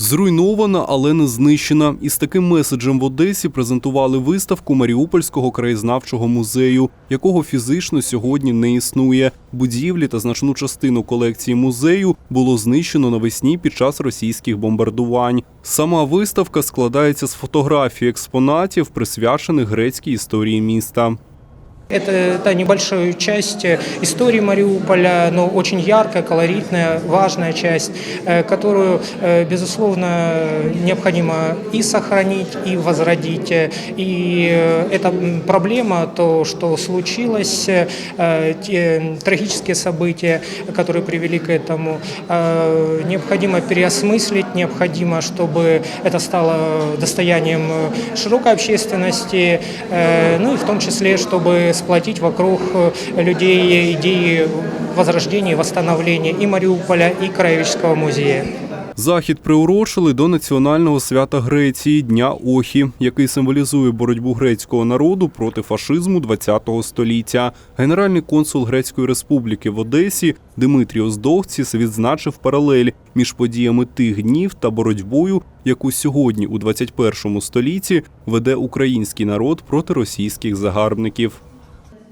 Зруйнована, але не знищена. Із таким меседжем в Одесі презентували виставку Маріупольського краєзнавчого музею, якого фізично сьогодні не існує. Будівлі та значну частину колекції музею було знищено навесні під час російських бомбардувань. Сама виставка складається з фотографій експонатів, присвячених грецькій історії міста. Это та небольшая часть э, истории Мариуполя, но очень яркая, колоритная, важная часть, э, которую, э, безусловно, необходимо и сохранить, и возродить. И эта проблема, то, что случилось, те трагические события, которые привели к этому, необходимо переосмыслить, необходимо, чтобы это стало достоянием широкой общественности, ну и в том числе, чтобы сплотить вокруг э, людей идеи возрождения, восстановления и Мариуполя, и Краеведческого музея. Захід приурочили до національного свята Греції Дня Охі, який символізує боротьбу грецького народу проти фашизму ХХ століття. Генеральний консул Грецької республіки в Одесі Димитріос Довціс відзначив паралель між подіями тих днів та боротьбою, яку сьогодні у 21 столітті веде український народ проти російських загарбників.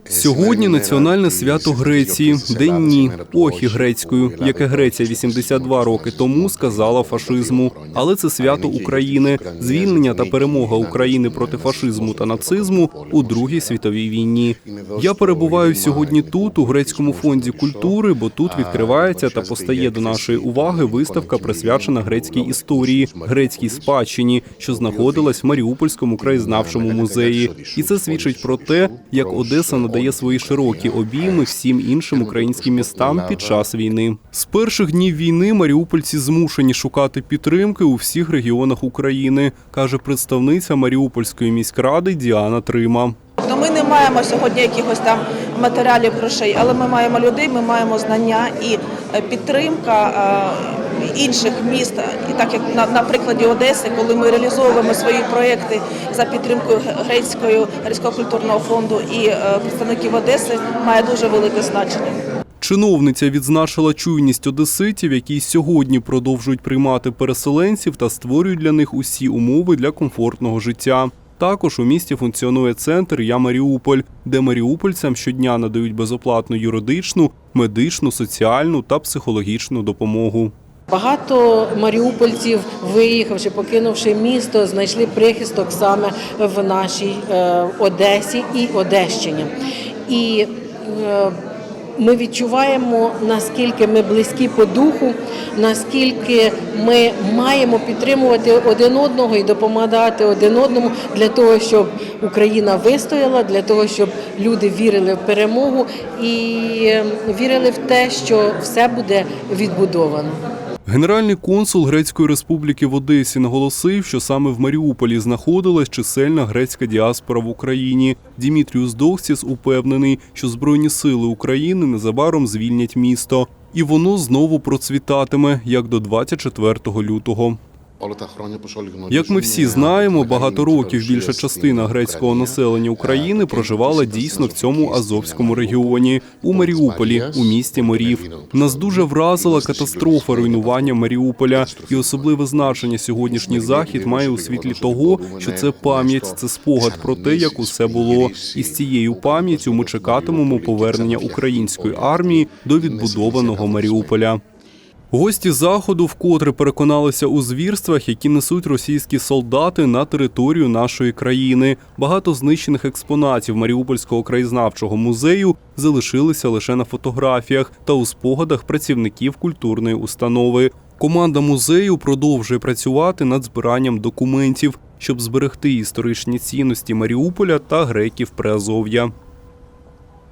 Сьогодні національне свято Греції, День Ні, охі грецькою, яке Греція 82 роки тому сказала фашизму. Але це свято України, звільнення та перемога України проти фашизму та нацизму у Другій світовій війні. Я перебуваю сьогодні тут, у грецькому фонді культури, бо тут відкривається та постає до нашої уваги виставка, присвячена грецькій історії, грецькій спадщині, що знаходилась в Маріупольському краєзнавчому музеї. І це свідчить про те, як Одеса надає свої широкі обійми всім іншим українським містам під час війни. З перших днів війни маріупольці змушені шукати підтримки у всіх регіонах України, каже представниця Маріупольської міськради Діана Трима. Тобто ми не маємо сьогодні якихось там матеріалів грошей, але ми маємо людей, ми маємо знання і е, підтримка е, інших міст. І так як на, на прикладі Одеси, коли ми реалізовуємо свої проекти за підтримкою грецького грецького культурного фонду і е, представників Одеси, має дуже велике значення. Чиновниця відзначила чуйність одеситів, які сьогодні продовжують приймати переселенців та створюють для них усі умови для комфортного життя. Також у місті функціонує центр Я Маріуполь, де маріупольцям щодня надають безоплатну юридичну, медичну, соціальну та психологічну допомогу. Багато маріупольців, виїхавши, покинувши місто, знайшли прихисток саме в нашій е, Одесі і Одещині. І е, ми відчуваємо, наскільки ми близькі по духу, наскільки ми маємо підтримувати один одного і допомагати один одному для того, щоб Україна вистояла, для того, щоб люди вірили в перемогу і е, вірили в те, що все буде відбудовано. Генеральний консул Грецької республіки в Одесі наголосив, що саме в Маріуполі знаходилась чисельна грецька діаспора в Україні. Дімітріус Довсіс упевнений, що Збройні сили України незабаром звільнять місто, і воно знову процвітатиме як до 24 лютого. Як ми всі знаємо, багато років більша частина грецького населення України проживала дійсно в цьому Азовському регіоні у Маріуполі, у місті морів. Нас дуже вразила катастрофа руйнування Маріуполя, і особливе значення сьогоднішній захід має у світлі того, що це пам'ять, це спогад про те, як усе було. І з цією пам'яттю ми чекатимемо повернення української армії до відбудованого Маріуполя. Гості заходу вкотре переконалися у звірствах, які несуть російські солдати на територію нашої країни. Багато знищених експонатів Маріупольського краєзнавчого музею залишилися лише на фотографіях та у спогадах працівників культурної установи. Команда музею продовжує працювати над збиранням документів, щоб зберегти історичні цінності Маріуполя та греків Приазов'я.